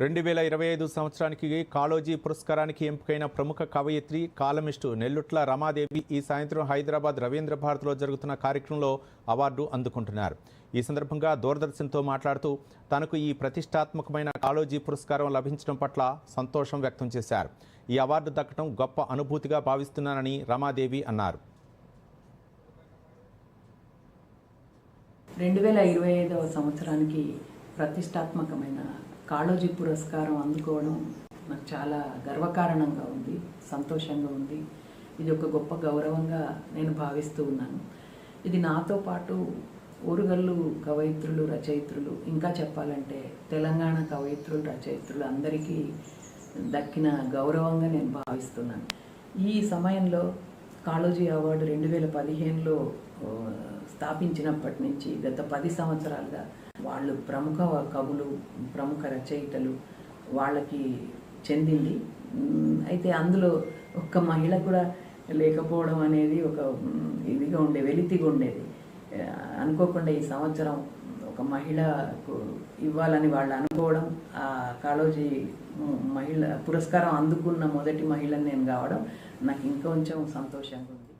రెండు వేల ఇరవై ఐదు సంవత్సరానికి కాళోజీ పురస్కారానికి ఎంపికైన ప్రముఖ కవయిత్రి కాలమిస్టు నెల్లుట్ల రమాదేవి ఈ సాయంత్రం హైదరాబాద్ రవీంద్ర భారత్లో జరుగుతున్న కార్యక్రమంలో అవార్డు అందుకుంటున్నారు. ఈ సందర్భంగా దూరదర్శన్తో మాట్లాడుతూ తనకు ఈ ప్రతిష్టాత్మకమైన కాళోజీ పురస్కారం లభించడం పట్ల సంతోషం వ్యక్తం చేశారు. ఈ అవార్డు దక్కడం గొప్ప అనుభూతిగా భావిస్తున్నానని రమాదేవి అన్నారు. రెండు వేల ఇరవై ఐదవ సంవత్సరానికి ప్రతిష్టాత్మకమైన కాళోజీ పురస్కారం అందుకోవడం నాకు చాలా గర్వకారణంగా ఉంది సంతోషంగా ఉంది. ఇది ఒక గొప్ప గౌరవంగా నేను భావిస్తూ ఉన్నాను. ఇది నాతో పాటు ఊరుగల్లు కవయిత్రులు రచయిత్రులు ఇంకా చెప్పాలంటే తెలంగాణ కవయిత్రులు రచయిత్రులు అందరికీ దక్కిన గౌరవంగా నేను భావిస్తున్నాను. ఈ సమయంలో కాళోజీ అవార్డు రెండు వేల పదిహేనులో స్థాపించినప్పటి నుంచి గత పది సంవత్సరాలుగా వాళ్ళు ప్రముఖ కవులు ప్రముఖ రచయితలు వాళ్ళకి చెందింది. అయితే అందులో ఒక్క మహిళ కూడా లేకపోవడం అనేది ఒక ఇదిగా ఉండే వెలితిగా ఉండేది. అనుకోకుండా ఈ సంవత్సరం ఒక మహిళకు ఇవ్వాలని వాళ్ళు అనుకోవడం ఆ కాళోజీ మహిళ పురస్కారం అందుకున్న మొదటి మహిళని నేను కావడం నాకు ఇంకొంచెం సంతోషంగా ఉంది.